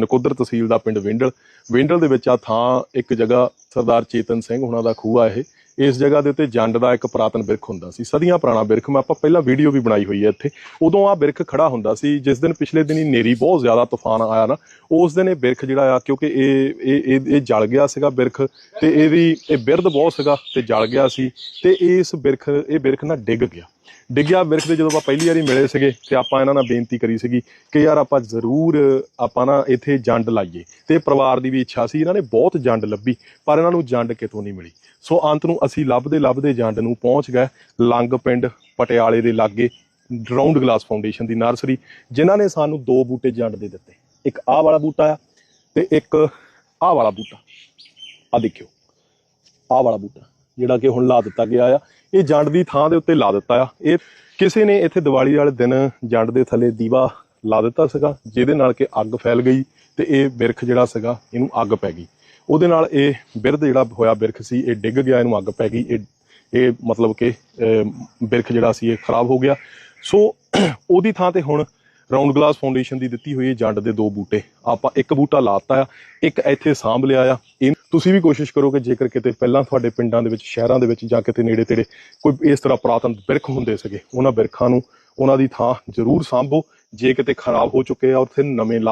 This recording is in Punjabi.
ਨਕੋਦਰ ਤਹਿਸੀਲ ਦਾ ਪਿੰਡ ਵਿੰਡਲ। ਵਿੰਡਲ ਦੇ ਵਿੱਚ ਆ ਥਾਂ, ਇੱਕ ਜਗ੍ਹਾ ਸਰਦਾਰ ਚੇਤਨ ਸਿੰਘ ਹੁਣਾਂ ਦਾ ਖੂਹ ਆ ਇਹ। ਇਸ ਜਗ੍ਹਾ ਦੇ ਉੱਤੇ ਜੰਡ ਦਾ ਇੱਕ ਪੁਰਾਤਨ ਬਿਰਖ ਹੁੰਦਾ ਸੀ। ਸਦੀਆਂ ਪੁਰਾਣਾ ਬਿਰਖ, ਮੈਂ ਆਪਾਂ ਪਹਿਲਾਂ ਵੀਡੀਓ ਵੀ ਬਣਾਈ ਹੋਈ ਹੈ ਇੱਥੇ। ਉਦੋਂ ਆ ਬਿਰਖ ਖੜਾ ਹੁੰਦਾ ਸੀ, ਜਿਸ ਦਿਨ ਪਿਛਲੇ ਦਿਨੀ ਨੇਰੀ ਬਹੁਤ ਜ਼ਿਆਦਾ ਤੂਫਾਨ ਆਇਆ ਨਾ, ਉਸ ਦਿਨ ਇਹ ਬਿਰਖ ਜਿਹੜਾ ਆ, ਕਿਉਂਕਿ ਇਹ ਇਹ ਇਹ ਜਲ ਗਿਆ ਸੀਗਾ ਬਿਰਖ, ਤੇ ਇਹਦੀ ਇਹ ਬਿਰਧ ਬਹੁਤ ਸੀਗਾ, ਤੇ ਜਲ ਗਿਆ ਸੀ, ਤੇ ਇਸ ਬਿਰਖ, ਇਹ ਬਿਰਖ ਨਾ ਡਿੱਗ ਗਿਆ। ਡਿੱਗਿਆ ਬਿਰਖ ਦੇ ਜਦੋਂ ਆਪਾਂ ਪਹਿਲੀ ਵਾਰੀ ਮਿਲੇ ਸੀਗੇ ਤੇ ਆਪਾਂ ਇਹਨਾਂ ਨਾਲ ਬੇਨਤੀ ਕਰੀ ਸੀਗੀ ਕਿ ਯਾਰ ਆਪਾਂ ਜ਼ਰੂਰ ਆਪਾਂ ਨਾ ਇੱਥੇ ਜੰਡ ਲਾਈਏ। ਤੇ ਪਰਿਵਾਰ ਦੀ ਵੀ ਇੱਛਾ ਸੀ, ਇਹਨਾਂ ਨੇ ਬਹੁਤ ਜੰਡ ਲੱਭੀ, ਪਰ ਇਹਨਾਂ ਨੂੰ ਜੰਡ ਕਿਤੋਂ ਨਹੀਂ ਮਿਲੀ। ਸੋ ਅੰਤ ਨੂੰ ਅਸੀਂ ਲੱਭਦੇ ਲੱਭਦੇ ਜੰਡ ਨੂੰ ਪਹੁੰਚ ਗਏ, ਲੰਗ ਪਿੰਡ ਪਟਿਆਲੇ ਦੇ ਲਾਗੇ ਰਾਉਂਡ ਗਲਾਸ ਫਾਊਂਡੇਸ਼ਨ ਦੀ ਨਰਸਰੀ, ਜਿਨ੍ਹਾਂ ਨੇ ਸਾਨੂੰ ਦੋ ਬੂਟੇ ਜੰਡ ਦੇ ਦਿੱਤੇ। ਇੱਕ ਆਹ ਵਾਲਾ ਬੂਟਾ ਆ ਤੇ ਇੱਕ ਆਹ ਵਾਲਾ ਬੂਟਾ। ਆ ਦੇਖਿਓ, ਆਹ ਵਾਲਾ ਬੂਟਾ। ਜਿਹੜਾ ਕਿ ਹੁਣ ਲਾ ਦਿੱਤਾ ਗਿਆ ਆ। ਇਹ ਜੰਡ ਦੀ ਥਾਂ ਦੇ ਉੱਤੇ ਲਾ ਦਿੱਤਾ ਆ। ਇਹ ਕਿਸੇ ਨੇ ਇੱਥੇ ਦੀਵਾਲੀ ਵਾਲੇ ਦਿਨ ਜੰਡ ਦੇ ਥੱਲੇ ਦੀਵਾ ਲਾ ਦਿੱਤਾ ਸੀਗਾ, ਜਿਹਦੇ ਨਾਲ ਕਿ ਅੱਗ ਫੈਲ ਗਈ ਤੇ ਇਹ ਬਿਰਖ ਜਿਹੜਾ ਸੀਗਾ, ਇਹਨੂੰ ਅੱਗ ਪੈ ਗਈ। ਉਹਦੇ ਨਾਲ ਇਹ ਬਿਰਧ ਜਿਹੜਾ ਹੋਇਆ ਬਿਰਖ ਸੀ, ਇਹ ਡਿੱਗ ਗਿਆ, ਇਹਨੂੰ ਅੱਗ ਪੈ ਗਈ। ਇਹ ਇਹ ਮਤਲਬ ਕਿ ਬਿਰਖ ਜਿਹੜਾ ਸੀ, ਇਹ ਖਰਾਬ ਹੋ ਗਿਆ। ਸੋ ਉਹਦੀ ਥਾਂ ਤੇ ਹੁਣ ਰਾਉਂਡ ਗਲਾਸ ਫਾਊਂਡੇਸ਼ਨ ਦੀ ਦਿੱਤੀ ਹੋਈ ਇਹ ਜੰਡ ਦੇ ਦੋ ਬੂਟੇ। ਆਪਾਂ ਇੱਕ ਬੂਟਾ ਲਾਤਾ ਆ, ਇੱਕ ਇੱਥੇ ਸਾਂਭ ਲਿਆ ਆ। ਇਹ ਤੁਸੀਂ ਵੀ ਕੋਸ਼ਿਸ਼ ਕਰੋ ਕਿ ਜੇਕਰ ਕਿਤੇ ਪਹਿਲਾਂ ਤੁਹਾਡੇ ਪਿੰਡਾਂ ਦੇ ਵਿੱਚ, ਸ਼ਹਿਰਾਂ ਦੇ ਵਿੱਚ ਜਾਂ ਕਿਤੇ ਨੇੜੇ ਤੇੜੇ ਕੋਈ ਇਸ ਤਰ੍ਹਾਂ ਪੁਰਾਤਨ ਬਿਰਖ ਹੁੰਦੇ ਸੀਗੇ, ਉਹਨਾਂ ਬਿਰਖਾਂ ਨੂੰ ਉਹਨਾਂ ਦੀ ਥਾਂ ਜ਼ਰੂਰ ਸਾਂਭੋ, ਜੇ ਕਿਤੇ ਖਰਾਬ ਹੋ ਚੁੱਕੇ ਆ, ਉੱਥੇ ਨਵੇਂ ਲਾ